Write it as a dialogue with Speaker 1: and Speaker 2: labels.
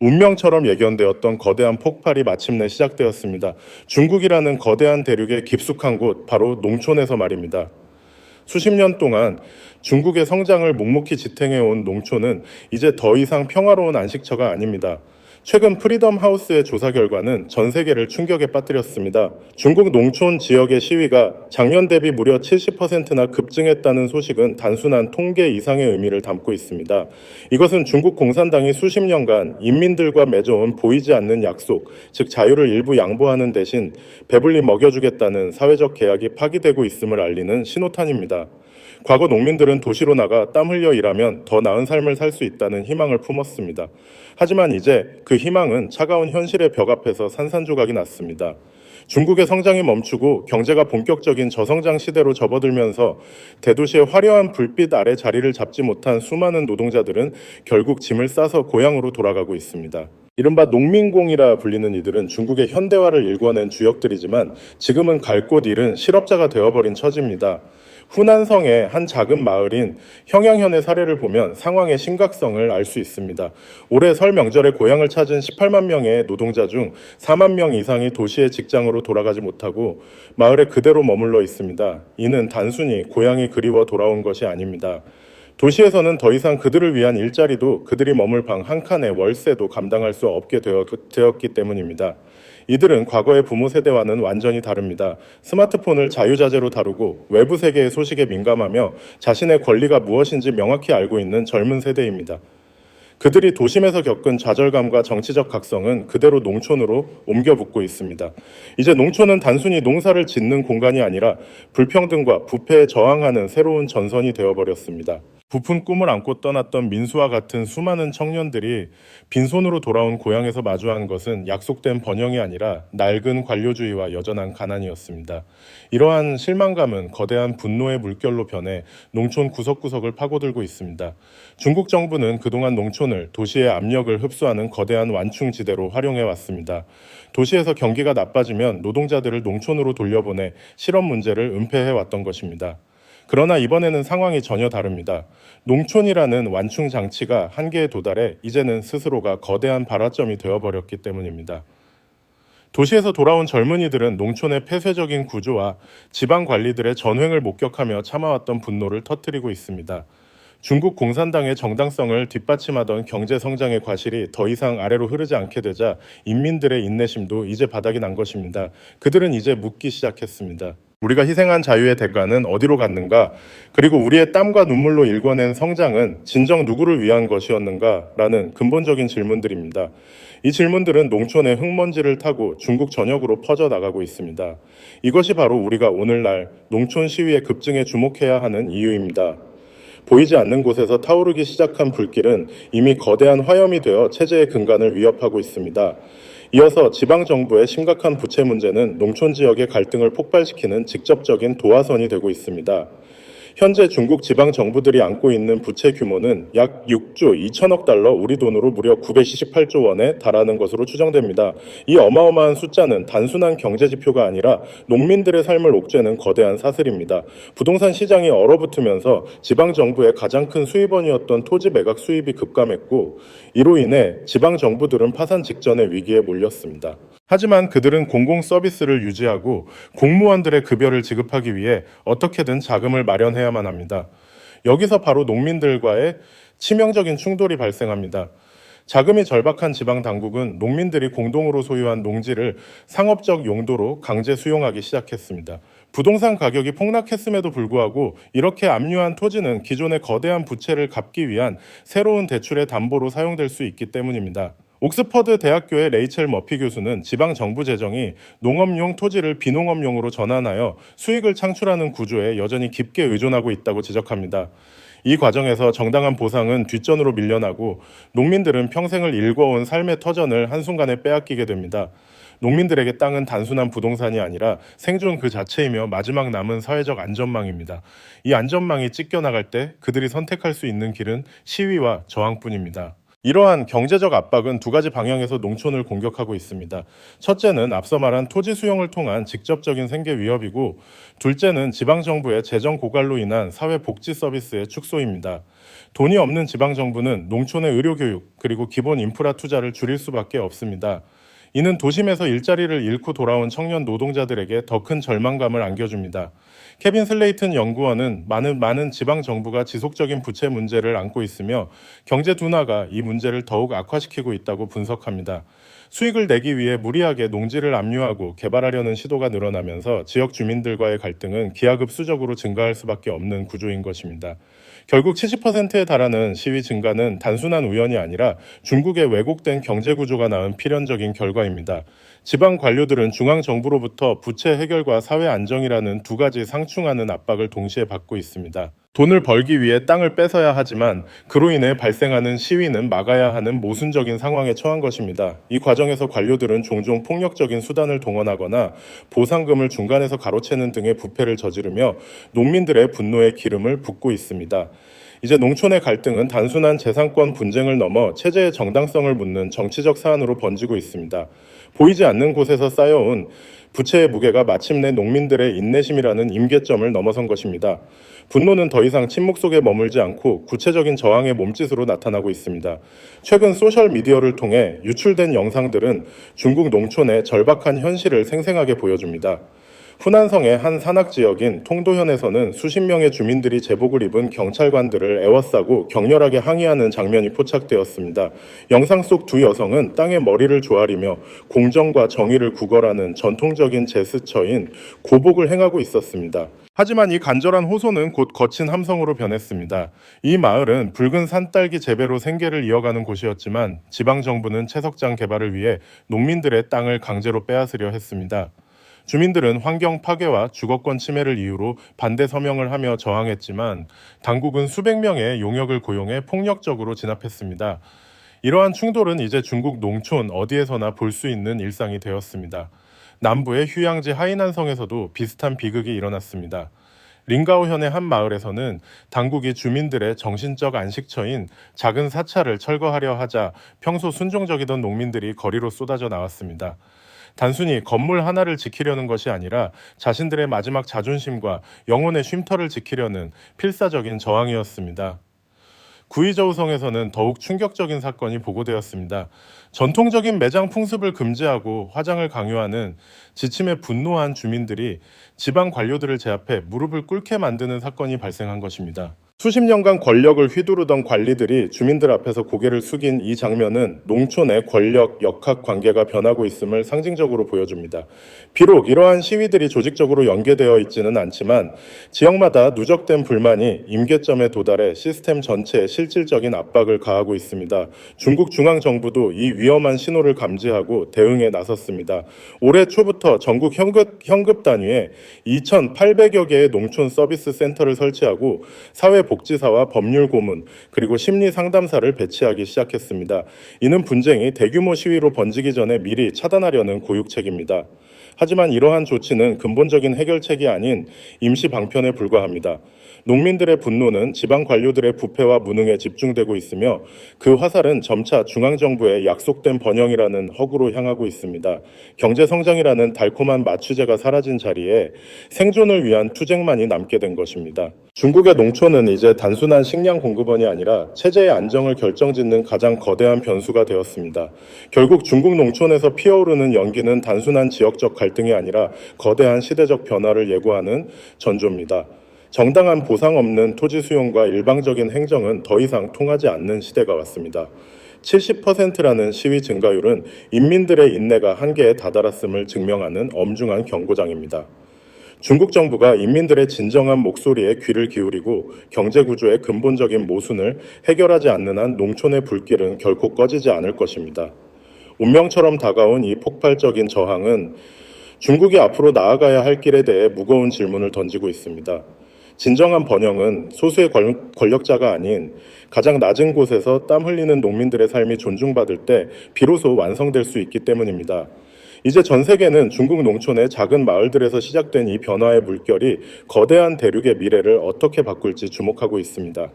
Speaker 1: 운명처럼 예견되었던 거대한 폭발이 마침내 시작되었습니다. 중국이라는 거대한 대륙의 깊숙한 곳, 바로 농촌에서 말입니다. 수십 년 동안 중국의 성장을 묵묵히 지탱해온 농촌은 이제 더 이상 평화로운 안식처가 아닙니다. 최근 프리덤 하우스의 조사 결과는 전 세계를 충격에 빠뜨렸습니다. 중국 농촌 지역의 시위가 작년 대비 무려 70%나 급증했다는 소식은 단순한 통계 이상의 의미를 담고 있습니다. 이것은 중국 공산당이 수십 년간 인민들과 맺어온 보이지 않는 약속, 즉 자유를 일부 양보하는 대신 배불리 먹여주겠다는 사회적 계약이 파기되고 있음을 알리는 신호탄입니다. 과거 농민들은 도시로 나가 땀 흘려 일하면 더 나은 삶을 살 수 있다는 희망을 품었습니다. 하지만 이제 그 희망은 차가운 현실의 벽 앞에서 산산조각이 났습니다. 중국의 성장이 멈추고 경제가 본격적인 저성장 시대로 접어들면서 대도시의 화려한 불빛 아래 자리를 잡지 못한 수많은 노동자들은 결국 짐을 싸서 고향으로 돌아가고 있습니다. 이른바 농민공이라 불리는 이들은 중국의 현대화를 일궈낸 주역들이지만 지금은 갈 곳 잃은 실업자가 되어버린 처지입니다. 후난성의 한 작은 마을인 형양현의 사례를 보면 상황의 심각성을 알 수 있습니다. 올해 설 명절에 고향을 찾은 18만 명의 노동자 중 4만 명 이상이 도시의 직장으로 돌아가지 못하고 마을에 그대로 머물러 있습니다. 이는 단순히 고향이 그리워 돌아온 것이 아닙니다. 도시에서는 더 이상 그들을 위한 일자리도 그들이 머물 방 한 칸의 월세도 감당할 수 없게 되었, 되었기 때문입니다. 이들은 과거의 부모 세대와는 완전히 다릅니다. 스마트폰을 자유자재로 다루고 외부 세계의 소식에 민감하며 자신의 권리가 무엇인지 명확히 알고 있는 젊은 세대입니다. 그들이 도심에서 겪은 좌절감과 정치적 각성은 그대로 농촌으로 옮겨 붙고 있습니다. 이제 농촌은 단순히 농사를 짓는 공간이 아니라 불평등과 부패에 저항하는 새로운 전선이 되어버렸습니다. 부푼 꿈을 안고 떠났던 민수와 같은 수많은 청년들이 빈손으로 돌아온 고향에서 마주한 것은 약속된 번영이 아니라 낡은 관료주의와 여전한 가난이었습니다. 이러한 실망감은 거대한 분노의 물결로 변해 농촌 구석구석을 파고들고 있습니다. 중국 정부는 그동안 농촌을 도시의 압력을 흡수하는 거대한 완충지대로 활용해 왔습니다. 도시에서 경기가 나빠지면 노동자들을 농촌으로 돌려보내 실업 문제를 은폐해 왔던 것입니다. 그러나 이번에는 상황이 전혀 다릅니다. 농촌이라는 완충 장치가 한계에 도달해 이제는 스스로가 거대한 발화점이 되어버렸기 때문입니다. 도시에서 돌아온 젊은이들은 농촌의 폐쇄적인 구조와 지방 관리들의 전횡을 목격하며 참아왔던 분노를 터뜨리고 있습니다. 중국 공산당의 정당성을 뒷받침하던 경제 성장의 과실이 더 이상 아래로 흐르지 않게 되자 인민들의 인내심도 이제 바닥이 난 것입니다. 그들은 이제 묻기 시작했습니다. 우리가 희생한 자유의 대가는 어디로 갔는가? 그리고 우리의 땀과 눈물로 일궈낸 성장은 진정 누구를 위한 것이었는가? 라는 근본적인 질문들입니다. 이 질문들은 농촌의 흙먼지를 타고 중국 전역으로 퍼져 나가고 있습니다. 이것이 바로 우리가 오늘날 농촌 시위의 급증에 주목해야 하는 이유입니다. 보이지 않는 곳에서 타오르기 시작한 불길은 이미 거대한 화염이 되어 체제의 근간을 위협하고 있습니다. 이어서 지방 정부의 심각한 부채 문제는 농촌 지역의 갈등을 폭발시키는 직접적인 도화선이 되고 있습니다. 현재 중국 지방 정부들이 안고 있는 부채 규모는 약 6조 2천억 달러, 우리 돈으로 무려 978조 원에 달하는 것으로 추정됩니다. 이 어마어마한 숫자는 단순한 경제 지표가 아니라 농민들의 삶을 옥죄는 거대한 사슬입니다. 부동산 시장이 얼어붙으면서 지방 정부의 가장 큰 수입원이었던 토지 매각 수입이 급감했고 이로 인해 지방 정부들은 파산 직전의 위기에 몰렸습니다. 하지만 그들은 공공 서비스를 유지하고 공무원들의 급여를 지급하기 위해 어떻게든 자금을 마련해야만 합니다. 여기서 바로 농민들과의 치명적인 충돌이 발생합니다. 자금이 절박한 지방 당국은 농민들이 공동으로 소유한 농지를 상업적 용도로 강제 수용하기 시작했습니다. 부동산 가격이 폭락했음에도 불구하고 이렇게 압류한 토지는 기존의 거대한 부채를 갚기 위한 새로운 대출의 담보로 사용될 수 있기 때문입니다. 옥스퍼드 대학교의 레이첼 머피 교수는 지방 정부 재정이 농업용 토지를 비농업용으로 전환하여 수익을 창출하는 구조에 여전히 깊게 의존하고 있다고 지적합니다. 이 과정에서 정당한 보상은 뒷전으로 밀려나고 농민들은 평생을 일궈온 삶의 터전을 한순간에 빼앗기게 됩니다. 농민들에게 땅은 단순한 부동산이 아니라 생존 그 자체이며 마지막 남은 사회적 안전망입니다. 이 안전망이 찢겨나갈 때 그들이 선택할 수 있는 길은 시위와 저항뿐입니다. 이러한 경제적 압박은 두 가지 방향에서 농촌을 공격하고 있습니다. 첫째는 앞서 말한 토지 수용을 통한 직접적인 생계 위협이고, 둘째는 지방 정부의 재정 고갈로 인한 사회 복지 서비스의 축소입니다. 돈이 없는 지방 정부는 농촌의 의료 교육, 그리고 기본 인프라 투자를 줄일 수밖에 없습니다. 이는 도심에서 일자리를 잃고 돌아온 청년 노동자들에게 더 큰 절망감을 안겨줍니다. 케빈 슬레이튼 연구원은 많은 많은 지방 정부가 지속적인 부채 문제를 안고 있으며 경제 둔화가 이 문제를 더욱 악화시키고 있다고 분석합니다. 수익을 내기 위해 무리하게 농지를 압류하고 개발하려는 시도가 늘어나면서 지역 주민들과의 갈등은 기하급수적으로 증가할 수밖에 없는 구조인 것입니다. 결국 70%에 달하는 시위 증가는 단순한 우연이 아니라 중국의 왜곡된 경제 구조가 낳은 필연적인 결과입니다. 지방 관료들은 중앙 정부로부터 부채 해결과 사회 안정이라는 두 가지 상충하는 압박을 동시에 받고 있습니다. 돈을 벌기 위해 땅을 뺏어야 하지만 그로 인해 발생하는 시위는 막아야 하는 모순적인 상황에 처한 것입니다. 이 과정에서 관료들은 종종 폭력적인 수단을 동원하거나 보상금을 중간에서 가로채는 등의 부패를 저지르며 농민들의 분노의 기름을 붓고 있습니다. 이제 농촌의 갈등은 단순한 재산권 분쟁을 넘어 체제의 정당성을 묻는 정치적 사안으로 번지고 있습니다. 보이지 않는 곳에서 쌓여온 부채의 무게가 마침내 농민들의 인내심이라는 임계점을 넘어선 것입니다. 분노는 더 이상 침묵 속에 머물지 않고 구체적인 저항의 몸짓으로 나타나고 있습니다. 최근 소셜 미디어를 통해 유출된 영상들은 중국 농촌의 절박한 현실을 생생하게 보여줍니다. 후난성의 한 산악 지역인 통도현에서는 수십 명의 주민들이 제복을 입은 경찰관들을 애워싸고 격렬하게 항의하는 장면이 포착되었습니다. 영상 속 두 여성은 땅에 머리를 조아리며 공정과 정의를 구걸하는 전통적인 제스처인 고복을 행하고 있었습니다. 하지만 이 간절한 호소는 곧 거친 함성으로 변했습니다. 이 마을은 붉은 산딸기 재배로 생계를 이어가는 곳이었지만 지방 정부는 채석장 개발을 위해 농민들의 땅을 강제로 빼앗으려 했습니다. 주민들은 환경 파괴와 주거권 침해를 이유로 반대 서명을 하며 저항했지만 당국은 수백 명의 용역을 고용해 폭력적으로 진압했습니다. 이러한 충돌은 이제 중국 농촌 어디에서나 볼 수 있는 일상이 되었습니다. 남부의 휴양지 하이난성에서도 비슷한 비극이 일어났습니다. 링가오현의 한 마을에서는 당국이 주민들의 정신적 안식처인 작은 사찰을 철거하려 하자 평소 순종적이던 농민들이 거리로 쏟아져 나왔습니다. 단순히 건물 하나를 지키려는 것이 아니라 자신들의 마지막 자존심과 영혼의 쉼터를 지키려는 필사적인 저항이었습니다. 구이저우성에서는 더욱 충격적인 사건이 보고되었습니다. 전통적인 매장 풍습을 금지하고 화장을 강요하는 지침에 분노한 주민들이 지방 관료들을 제압해 무릎을 꿇게 만드는 사건이 발생한 것입니다. 수십 년간 권력을 휘두르던 관리들이 주민들 앞에서 고개를 숙인 이 장면은 농촌의 권력 역학 관계가 변하고 있음을 상징적으로 보여줍니다. 비록 이러한 시위들이 조직적으로 연계되어 있지는 않지만 지역마다 누적된 불만이 임계점에 도달해 시스템 전체에 실질적인 압박을 가하고 있습니다. 중국 중앙 정부도 이 위험한 신호를 감지하고 대응에 나섰습니다. 올해 초부터 전국 현급, 현급 단위에 2,800여 개의 농촌 서비스 센터를 설치하고 사회 복지사와 법률 고문 그리고 심리 상담사를 배치하기 시작했습니다. 이는 분쟁이 대규모 시위로 번지기 전에 미리 차단하려는 고육책입니다. 하지만 이러한 조치는 근본적인 해결책이 아닌 임시 방편에 불과합니다. 농민들의 분노는 지방 관료들의 부패와 무능에 집중되고 있으며 그 화살은 점차 중앙정부의 약속된 번영이라는 허구로 향하고 있습니다. 경제 성장이라는 달콤한 마취제가 사라진 자리에 생존을 위한 투쟁만이 남게 된 것입니다. 중국의 농촌은 이제 단순한 식량 공급원이 아니라 체제의 안정을 결정짓는 가장 거대한 변수가 되었습니다. 결국 중국 농촌에서 피어오르는 연기는 단순한 지역적 갈등이 아니라 거대한 시대적 변화를 예고하는 전조입니다. 정당한 보상 없는 토지 수용과 일방적인 행정은 더 이상 통하지 않는 시대가 왔습니다. 70%라는 시위 증가율은 인민들의 인내가 한계에 다다랐음을 증명하는 엄중한 경고장입니다. 중국 정부가 인민들의 진정한 목소리에 귀를 기울이고 경제 구조의 근본적인 모순을 해결하지 않는 한 농촌의 불길은 결코 꺼지지 않을 것입니다. 운명처럼 다가온 이 폭발적인 저항은 중국이 앞으로 나아가야 할 길에 대해 무거운 질문을 던지고 있습니다. 진정한 번영은 소수의 권력자가 아닌 가장 낮은 곳에서 땀 흘리는 농민들의 삶이 존중받을 때 비로소 완성될 수 있기 때문입니다. 이제 전 세계는 중국 농촌의 작은 마을들에서 시작된 이 변화의 물결이 거대한 대륙의 미래를 어떻게 바꿀지 주목하고 있습니다.